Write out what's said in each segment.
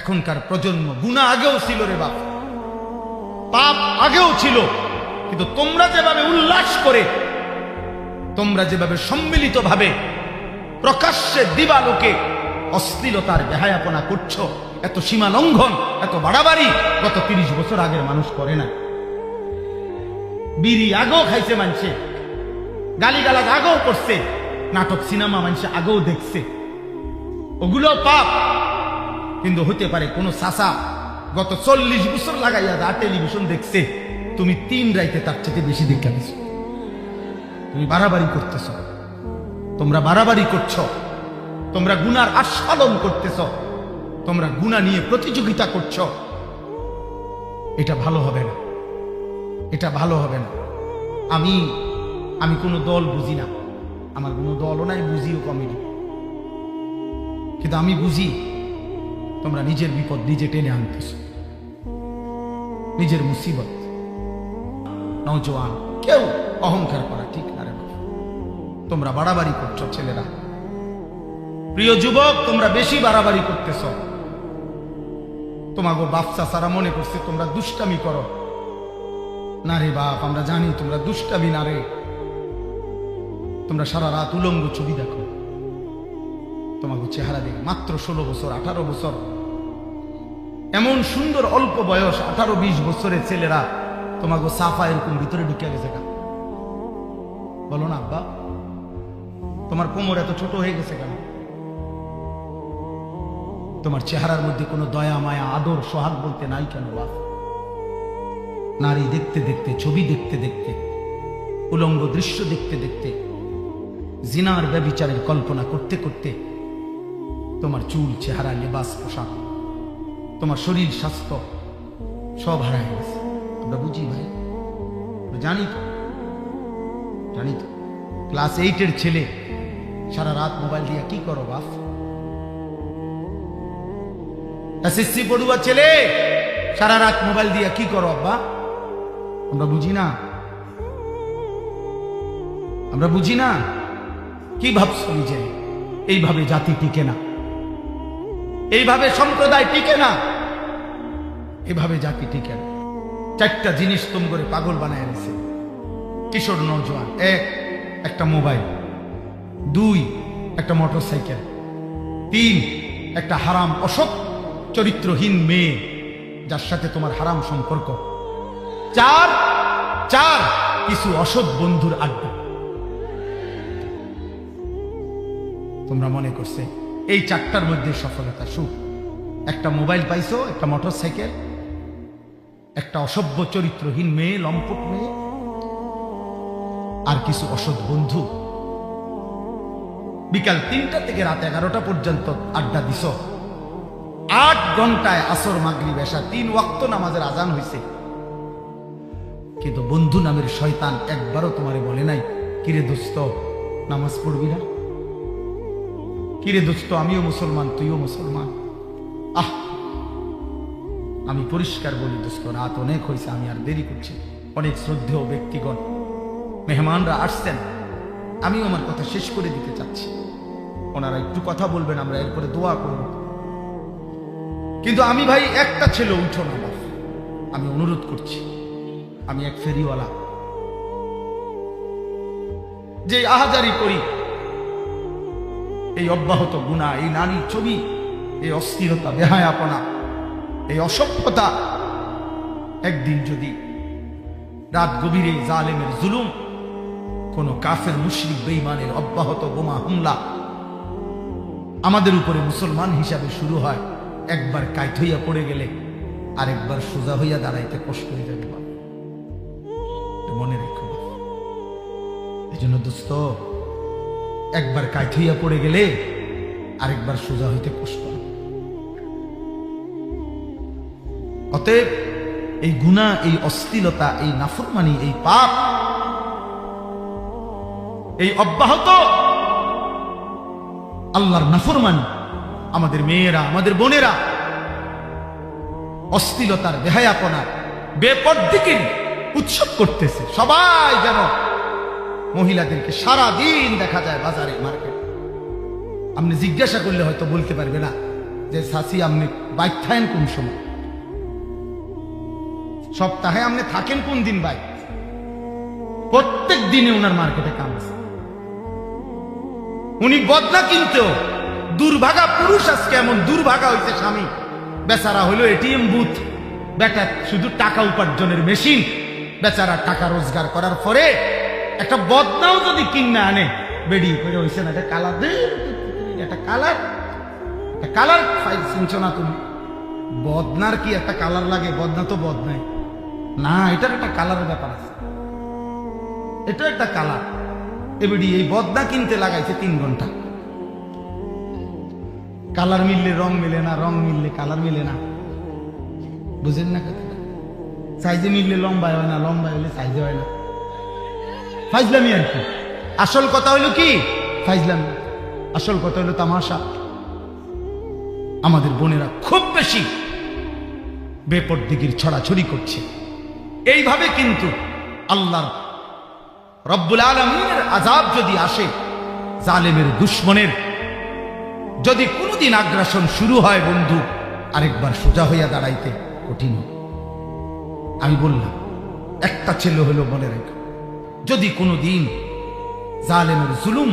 এখনকার প্রজন্ম, গুণা আগেও ছিল রে বাপ। পাপ আগেও ছিল, কিন্তু তোমরা যেভাবে উল্লাস করে, তোমরা যেভাবে সম্মিলিত ভাবে প্রকাশ্যে দিবালোকে অশ্লীলতার বেহায়াপনা করছ, এত সীমা লঙ্ঘন, এত বাড়াবাড়ি, গত তিরিশ বছর আগের মানুষ করে না। বিড়ি আগেও খাইছে মানছে, গালিগালাজ আগেও করছে, নাটক, সিনেমা মানুষে আগেও দেখছে। ওগুলো পাপ কিন্তু হতে পারে কোন সাসা গত চল্লিশ বছর লাগাইয়া যা টেলিভিশন দেখছে, তুমি তিন রাইতে তার থেকে বেশি দেখা দিছ। তুমি বাড়াবাড়ি করতেছ। তোমরা বাড়াবাড়ি করছ। তোমরা গুনার আস্বাদন করতেছ। তোমরা গুণা নিয়ে প্রতিযোগিতা করছ। এটা ভালো হবে না। এটা ভালো হবে না। আমি আমি কোনো দল বুঝি না। আমার কোনো দলও নাই, বুঝিও কমেডি। কিন্তু আমি বুঝি তোমরা নিজের বিপদ নিজে টেনে আনতেছ। নিজের মুসিবত। নৌজওয়ান কেউ অহংকার করা ঠিক না রে তোমরা বাড়াবাড়ি করছ, ছেলেরা। প্রিয় যুবক, তোমরা বেশি বাড়াবাড়ি করতেছ। তোমাকে বাপসা সারা মনে করছে, তোমরা দুষ্টামি করো। না রে বাপ, আমরা জানি তোমরা দুষ্টামি না রে। তোমরা সারা রাত উলঙ্গ ছবি দেখো। তোমাকে চেহারা দেখে মাত্র ষোলো বছর, আঠারো বছর এমন সুন্দর অল্প বয়স, আঠারো বিশ বছরের ছেলেরা তোমাকে সাফা এরকম ভিতরে ঢুকে গেছে কেন বলো না, আব্বা, তোমার কোমর এত ছোট হয়ে গেছে কেন? তোমার চেহারার মধ্যে কোনো দয়া, মায়া, আদর, সোহাগ বলতে নাই কেন বাপ নারী দেখতে দেখতে, ছবি দেখতে দেখতে, উলঙ্গ দৃশ্য দেখতে দেখতে, জিনার ব্যবিচারের কল্পনা করতে করতে তোমার চুল, চেহারা, লেবাস, পোশাক তোমার শরীর, স্বাস্থ্য সব হারায় গেছে। আমরা বুঝি ভাই? জানি তো। জানি তো। ক্লাস এইটের ছেলে, সারা রাত মোবাইল দিয়ে কি করো বাপ? এসএসসি পড়ুয়া ছেলে, সারা রাত মোবাইল দিয়ে কি করো আব্বা? আমরা বুঝি না। আমরা বুঝি না। কি ভাবছ নিজে? এইভাবে জাতি টিকে না। এইভাবে সম্প্রদায় টিকে না। এভাবে জাতি টিকে না। চারটা জিনিস তুম করে পাগল বানায় এনেছে কিশোর নৌজওয়ান, এক, একটা মোবাইল। দুই, একটা মোটর সাইকেল তিন, একটা হারাম অসৎ চরিত্রহীন মেয়ে, যার সাথে তোমার হারাম সম্পর্ক। চার চার, কিছু অসৎ বন্ধুর আড্ডা। তোমরা মনে করছে, এই চারটার মধ্যে সফলতা সুখ। একটা মোবাইল পাইছো, একটা মোটর সাইকেল একটা অসভ্য চরিত্রহীন মেয়ে, লম্পট মেয়ে, আর কিছু অসৎ বন্ধু। বিকাল তিনটা থেকে রাত এগারোটা পর্যন্ত আড্ডা দিস আট ঘন্টায় আসর মাগরি বেশা তিন ওয়াক্ত নামাজের আজান হয়েছে কিন্তু বন্ধু নামের শয়তান একবারও তোমারে বলে নাই, কিরে দোস্ত, নামাজ পড়বি না? কিরে দোস্ত, আমিও মুসলমান, তুইও মুসলমান। আহ আমি পরিষ্কার বলি, দোস্ত, রাত অনেক হয়েছে আমি আর দেরি করছি অনেক শ্রদ্ধেয় ব্যক্তিগণ, মেহমানরা আসছেন। আমি আমার কথা শেষ করে দিতে চাচ্ছি। ওনারা একটু কথা বলবেন, আমরা এরপরে দোয়া করব। কিন্তু আমি ভাই, একটা ছেলে উঠো না, বাপ। আমি অনুরোধ করছি, আমি এক ফেরিওয়ালা। যে আহাজারি করি, এই অব্যাহত গুণা, এই নারীর ছবি, এই অস্থিরতা, বেহায়াপনা এই অসভ্যতা একদিন যদি রাত গভীরে জালেমের জুলুম, কোন কাফের মুশরিক বেইমানের অব্যাহত বোমা হামলা আমাদের উপরে মুসলমান হিসাবে শুরু হয়, একবার কাইট হইয়া পড়ে গেলে আরেকবার সোজা হইয়া দাঁড়াইতে কষ্ট হয়ে যাবে। মনে রেখো। এই জন্য দোস্ত, একবার কাইট হইয়া পড়ে গেলে আরেকবার সোজা হইতে কষ্ট অতএব এই গুণা, এই অস্থিলতা এই নাফরমানি, এই পাপ, এই অব্যাহত আল্লাহর নাফরমানি আমাদের মেয়েরা, আমাদের বোনেরা অস্থিলতার বেহায়াপনার বেপদ্দিকে উৎসব করতেছে। সবাই যেন মহিলাদেরকে সারা দিন দেখা যায় বাজারে, মার্কেট। আপনি জিজ্ঞাসা করলে হয়তো বলতে পারবে না যে, সাসি, আপনি বাইক কোন সময়? সপ্তাহে আপনি থাকেন কোন দিন বাইক প্রত্যেক দিনে ওনার মার্কেটে কাম আছে। উনি বদনা কিনতেও দুর্ভাগা পুরুষ আজকে এমন দুর্ভাগা হইছে স্বামী। বেচারা হইল এটিএম বুথ। বেটা, শুধু টাকা উপার্জনের মেশিন। বেচারা টাকা রোজগার করার পরে একটা বদনাও যদি কিনে আনে, বেডি করে হইছে না, এটা কালার একটা কালার। একটা কালার ফাইল চিনছো না তুমি? বদনার কি একটা কালার লাগে? বদনা তো বদনাই। না, এটার একটা কালারের ব্যাপার আছে। এটা একটা কালার এবারে এই বদনা কিনতে লাগাইছে তিন ঘণ্টা। কালার মিললে রং মিলে না, রং মিললে কালার মিলে না। বুঝেন না সাইজে মিললে লম্বায় হয় না, লম্বায় হলে সাইজে হয় না। ফাইজলামি আর কি? আসল কথা হইল কি? ফাইজলামি। আসল কথা হইল তামাশা। আমাদের বোনেরা খুব বেশি বেপরদিগির ছড়াছড়ি করছে। এইভাবে কিন্তু আল্লাহর রব্বুল আলমিনের আজাব যদি আসে, জালেমের দুশ্মনের, যদি কোনোদিন আগ্রাসন শুরু হয় বন্ধু, আরেকবার সোজা হইয়া দাঁড়াইতে কঠিন। আমি বললাম, একটা ছেলে হলো মনে রেখো, যদি কোনো দিন জালেমের জুলুম,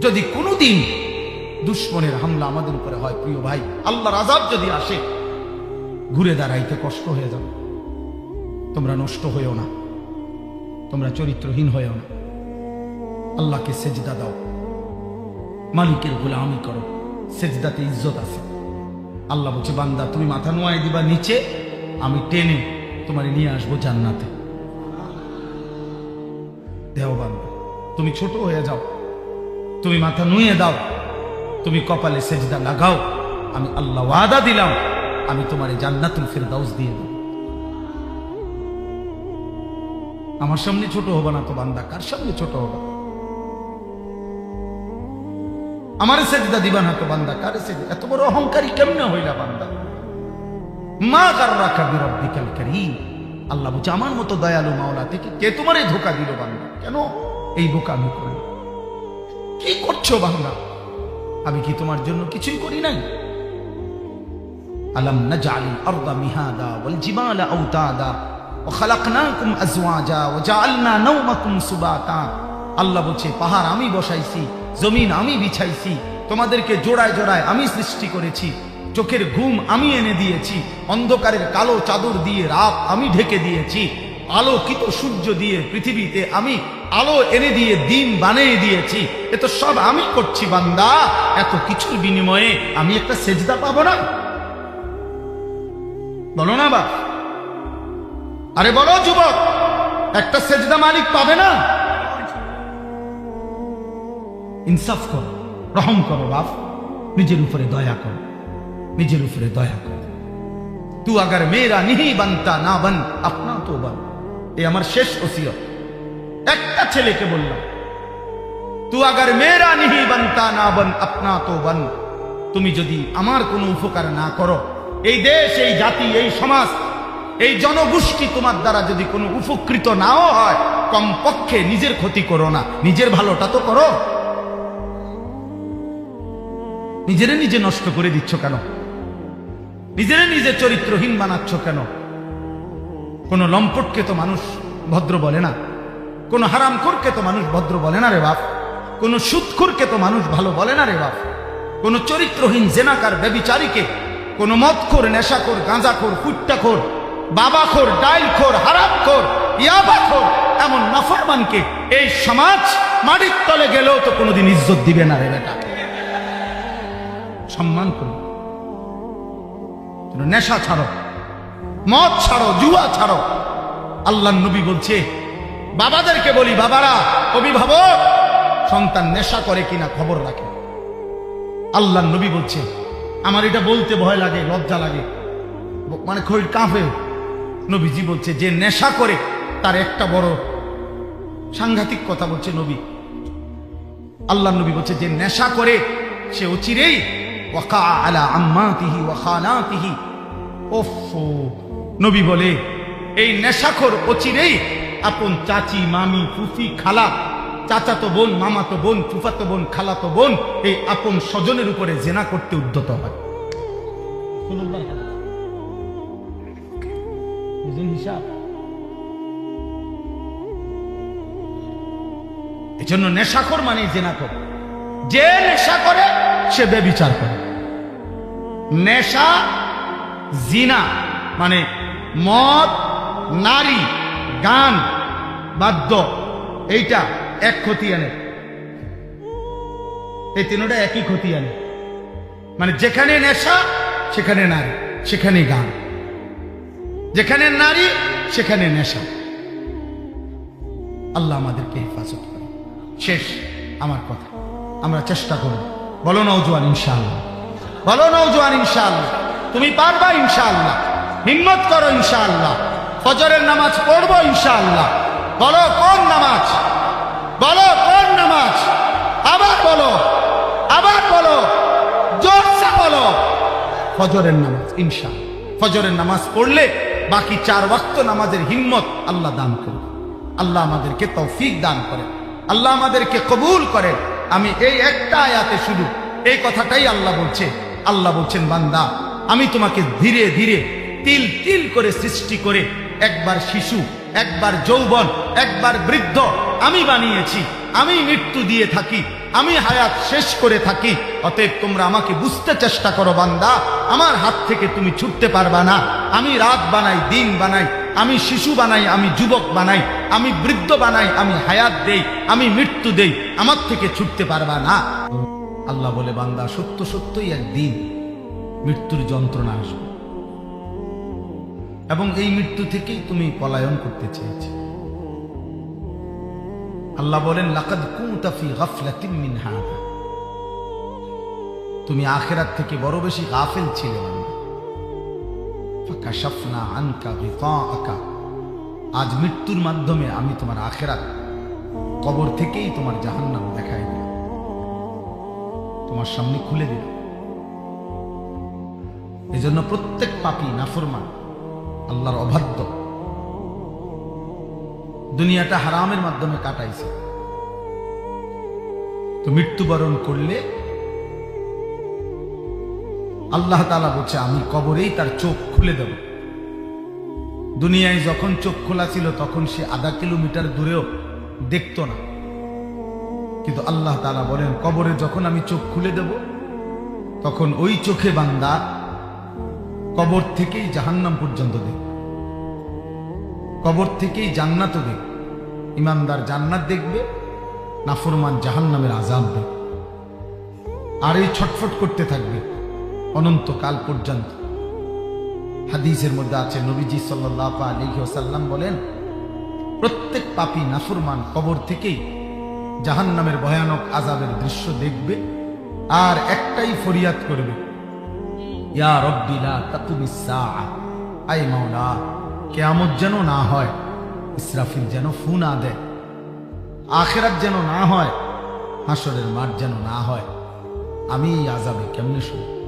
যদি কোনো দিন দুশ্মনের হামলা আমাদের উপরে হয়, প্রিয় ভাই, আল্লাহর আজাব যদি আসে, ঘুরে দাঁড়াইতে কষ্ট হয়ে যাবে। তোমরা নষ্ট হয়েও না। তোমরা চরিত্রহীন হয়েও না। আল্লাহকে সেজদা দাও। মালিকের গোলামি করো। সেজদাতে ইজ্জত আছে। আল্লাহ বলছে, বান্দা, তুমি মাথা নোয়াই দিবা, নিচে আমি টেনে তোমার নিয়ে আসব জান্নাতে। দেও বান্দা, তুমি ছোট হয়ে যাও। তুমি মাথা নুয়ে দাও। তুমি কপালে সেজদা লাগাও। আমি আল্লাহ ওয়াদা দিলাম। আমি তোমার জান্নাতুল ফেরদাউস দিয়ে দেব। আমার সামনে ছোট হবা না তো বান্দা, কার সামনে ছোট হবা? আমার সেজদা দিবা না তো বান্দা, কার সেজদা? এত বড় অহংকারী কেমনে হইলা বান্দা? মা কার রাখা বিরব্বিকাল করিম? আল্লাহ বলছে, আমার মতো দয়ালু মাওলা থেকে কে তোমার এই ধোকা দিল বান্দা? কেন? এই বোকা আমি করি কি করছ বান্দা? আমি কি তোমার জন্য কিছুই করি নাই? আলম নাজালিল আরদা মিহাদা ওয়াল জিবালা আওতাদা আল্লাহ বলছে, পাহাড় আমি বসাইছি, জমিন আমি বিছাইছি, তোমাদেরকে জোড়ায় জোড়ায় আমি সৃষ্টি করেছি, চোখের ঘুম আমি এনে দিয়েছি, অন্ধকারের কালো চাদর দিয়ে রাত আমি ঢেকে দিয়েছি, আলোকিত সূর্য দিয়ে পৃথিবীতে আমি আলো এনে দিয়ে দিন বানিয়ে দিয়েছি, এ তো সব আমি করছি বান্দা, এত কিছুর বিনিময়ে আমি একটা সেজদা পাবো না। বলো না বা আরে বলো যুবক, একটা সেজদা মালিক পাবে না? ইনসাফ করো, রহম করো বাপ, নিজের উপরে দয়া করো, নিজের উপরে দয়া করো। তু আগার মেয়েরা নিহি বানতা না বান, আপনা তো বান। এ আমার শেষ ওসিয়ত। একটা ছেলেকে বললাম, তু আগার মেয়েরা নিহি বানতা না বান, আপনা তো বান। তুমি যদি আমার কোনো উপকার না করো, এই দেশ, এই জাতি, এই সমাজ এই জনগোষ্ঠী তোমার দ্বারা যদি কোনো উপকৃত নাও হয়, কমপক্ষে নিজের ক্ষতি করো না। নিজের ভালোটা তো করো। নিজেরে নিজে নষ্ট করে দিচ্ছ কেন? নিজেরে নিজে চরিত্রহীন বানাচ্ছ কেন? কোন লম্পটকে তো মানুষ ভদ্র বলে না। কোন হারামখোরকে তো মানুষ ভদ্র বলে না রে বাপ। কোন সুৎখোরকে তো মানুষ ভালো বলে না রে বাপ। কোন চরিত্রহীন জেনাকার, ব্যবিচারীকে, কোন মদখোর, নেশাখোর, গাঁজাখোর ফুট্টাখোর বাবাখোর, ডাইলখোর, হারামখোর, ইয়াবাখোর, এমন নাফরমানকে এই সমাজ মাটির তলে গেলেও তো কোনোদিন ইজ্জত দিবে না রে বেটা। সম্মান করো। নেশা ছাড়ো, মদ ছাড়ো, জুয়া ছাড়ো। আল্লাহ নবী বলছে, বাবাদেরকে বলি, বাবারা, অভিভাবক, সন্তান নেশা করে কিনা খবর রাখে। আল্লাহ নবী বলছে, আমার এটা বলতে ভয় লাগে, লজ্জা লাগে। মানে খৈর কাঁপে। নবীজি বলছে, যে নেশা করে, তার একটা বড় সাংঘাতিক কথা বলছে নবী। আল্লাহ নবী বলছে, যে নেশা করে, সে অচিরেই আলা আম্মাতিহি ওফো, নবী বলে, এই নেশাখোর অচিরেই আপন চাচি, মামি, ফুফি, খালা, চাচাতো বোন, মামাতো বোন, ফুফাতো বোন, খালাতো বোন, এই আপন স্বজনের উপরে জেনা করতে উদ্যত হয়। বুঝুন হিসাব। এজন্য নেশাখোর মানে জেনা করে। যে নেশা করে, সে বেবিচার করে। নেশা, জিনা মানে মদ, নারী, গান, বাদ্য, এইটা এক ক্ষতি আনে। এই তিনটা একই ক্ষতি আনে। মানে যেখানে নেশা, সেখানে নারী, সেখানে গান। যেখানে নারী, সেখানে নেশা। আল্লাহ আমাদেরকে হেফাজত করে শেষ আমার কথা। আমরা চেষ্টা করব। বলো নৌজওয়ান ইনশাআল্লাহ। বলো নৌজওয়ান ইনশাআল্লাহ। তুমি পারবা, ইনশাআল্লাহ। হিম্মত করো, ইনশাআল্লাহ। ফজরের নামাজ পড়ব, ইনশাআল্লাহ। বলো কোন নামাজ? বলো কোন নামাজ? আবার বলো। আবার বলো। জোরসে বলো। ফজরের নামাজ ইনশা ফজরের নামাজ পড়লে বাকি চার ওয়াক্ত নামাজের হিম্মত আল্লাহ দান করে আল্লাহ আমাদেরকে তৌফিক দান করে আল্লাহ আমাদেরকে কবুল করেন। আমি এই একটা আয়াতে শুধু এই কথাটাই আল্লাহ বলছে। আল্লাহ বলছেন, বান্দা, আমি তোমাকে ধীরে ধীরে তিল তিল করে সৃষ্টি করে একবার শিশু, একবার যৌবন, একবার বৃদ্ধ আমি বানিয়েছি। আমি মৃত্যু দিয়ে থাকি। আমি হায়াত শেষ করে থাকি। অতএব তোমরা আমাকে বুঝতে চেষ্টা করো, বান্দা। আমার হাত থেকে তুমি ছুটতে পারবা না। আমি রাত বানাই, দিন বানাই, আমি শিশু বানাই, আমি যুবক বানাই, আমি বৃদ্ধ বানাই, আমি হায়াত দেই, আমি মৃত্যু দেই, আমার থেকে ছুটতে পারবা না। আল্লাহ বলে, বান্দা, সত্য সত্যই একদিন মৃত্যুর যন্ত্রণা আসবে। এবং এই মৃত্যু থেকেই তুমি পলায়ন করতে চেয়েছি। আল্লাহ বলেন, লাকাদ কুনতা ফি গাফলাতিন মিন হাদা। তুমি আখেরাত থেকে বড় বেশি গাফেল ছিলে ফাকাশাফনা আনকা গিতাআকা। আজ মৃত্যুর মাধ্যমে আমি তোমার আখেরাত, কবর থেকেই তোমার জাহান্নাম দেখাই দিলাম। তোমার সামনে খুলে দিলাম। এজন্য প্রত্যেক পাপী নাফরমান, আল্লাহর অবাধ্য। দুনিয়াটা হারামের মাধ্যমে কাটাইছে। তো মৃত্যুবরণ করলে আল্লাহ তালা বলছে, আমি কবরেই তার চোখ খুলে দেব। দুনিয়ায় যখন চোখ খোলা ছিল, তখন সে আধা কিলোমিটার দূরেও দেখত না। কিন্তু আল্লাহ তালা বলেন, কবরে যখন আমি চোখ খুলে দেব, তখন ওই চোখে বান্দা কবর থেকেই জাহান্নাম পর্যন্ত দেখ। কবর থেকেই জান্নাত দেখ। ইমানদার জান্নাত দেখবে, নাফরমান জাহান্নামের আজাব দেখ। আর এই ছটফট করতে থাকবে। অনন্তকাল পর্যন্ত। হাদিসের মধ্যে আছে, নবীজি সাল্লাহ আলী ওসাল্লাম বলেন, প্রত্যেক পাপী নাফরমান কবর থেকেই জাহান্নামের ভয়ানক আজাবের দৃশ্য দেখবে আর একটাই ফরিয়াদ করবে। ইয়া রব্বিলা তাকুমিস আই মাওলা, কেয়ামত যেন না হয়, ইসরাফিল যেন ফু না দেয়, আখেরাত যেন না হয় হাসরের মাঠ যেন না হয়। আমি এই আজাবে কেমনে শুনি